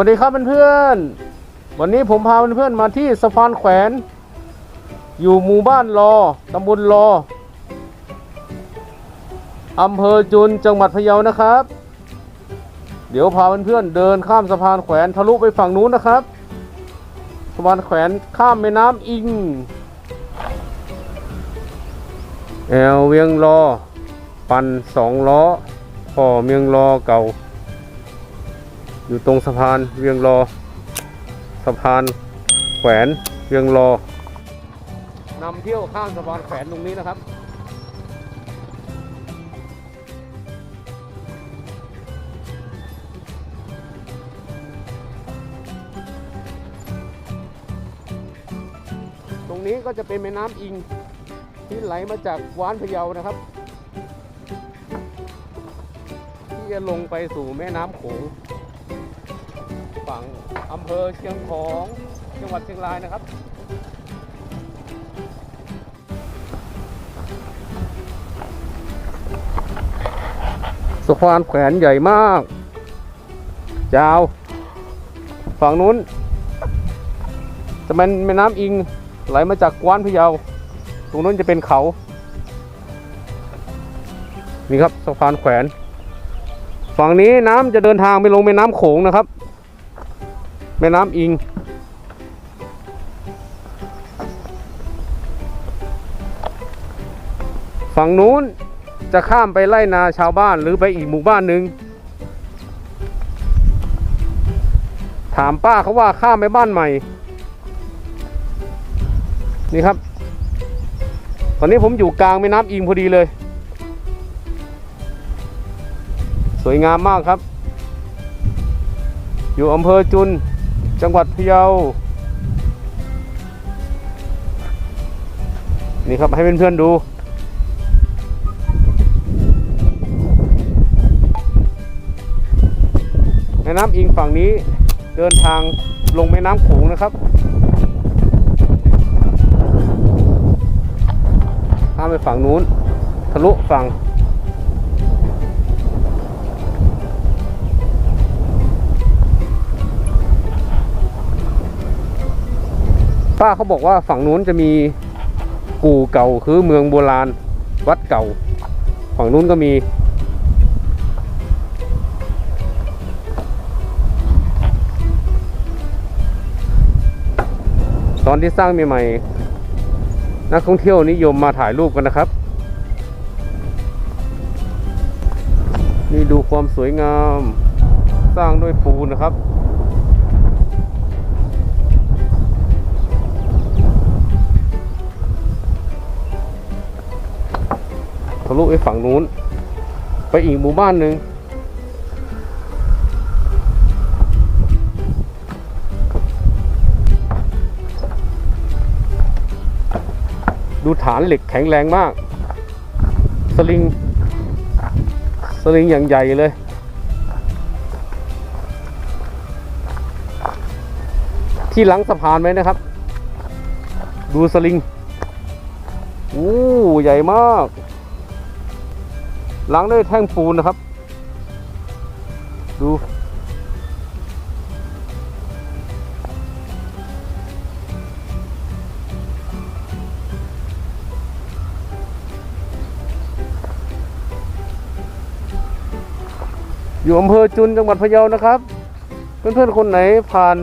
วัสดีครับเพื่อนๆ วันนี้ผมพาเพื่อนๆมาที่สะพานแขวน อยู่หมู่บ้านรอตำบลรออำเภอจุนจังหวัดพะเยานะครับ เดี๋ยวพาเพื่อนๆเดินข้ามสะพานแขวนทะลุไปฝั่งนู้นนะครับ สะพานแขวนข้ามแม่น้ำอิงแอวเวียงรอ ปันสองล้อพ่อเมียงรอเก่า อยู่ตรงสะพานเวียงรอ สะพานแขวนเวียงรอนำเที่ยวข้ามสะพานแขวนตรงนี้นะครับ ตรงนี้ก็จะเป็นแม่น้ำอิงที่ไหลมาจากวานพะเยานะครับ ที่จะลงไปสู่แม่น้ำโขง ฝั่งอำเภอเชียงของจังหวัดเชียงรายนะครับสะพานแขวนใหญ่มาก ยาว ฝั่งนู้น จะเป็นแม่น้ำอิงไหลมาจากกวานพะเยา ตรงนู้นจะเป็นเขา นี่ครับสะพานแขวน ฝั่งนี้น้ำจะเดินทางไปลงแม่น้ำโขงนะครับ แม่น้ำอิง ฝั่งนู้นจะข้ามไปไล่นาชาวบ้านหรือไปอีกหมู่บ้านหนึ่งถามป้าเขาว่าข้ามไปบ้านใหม่ นี่ครับ ตอนนี้ผมอยู่กลางแม่น้ำอิงพอดีเลย สวยงามมากครับ อยู่อำเภอจุน จังหวัดพะเยา นี่ครับให้เพื่อนๆดู แม่น้ำอิงฝั่งนี้เดินทางลงแม่น้ำโขงนะครับข้ามไปฝั่งนู้น ทะลุฝั่ง ป้าเขาบอกว่าฝั่งนู้นจะมีกู่เก่าคือเมืองโบราณ วัดเก่า ฝั่งนู้นก็มีตอนที่สร้างใหม่ๆนักท่องเที่ยวนิยมมาถ่ายรูปกันนะครับ นี่ดูความสวยงาม สร้างด้วยปูนนะครับ ทะลุไปฝั่งนู้น ไปอีกหมู่บ้านหนึ่งดูฐานเหล็กแข็งแรงมาก สลิง สลิงอย่างใหญ่เลย ที่หลังสะพานไหมนะครับ ดูสลิง อู้ ใหญ่มาก หลังด้วยแท่งปูนนะครับ ดูอยู่อำเภอจุนจังหวัดพะเยานะครับ เพื่อนๆคนไหนผ่าน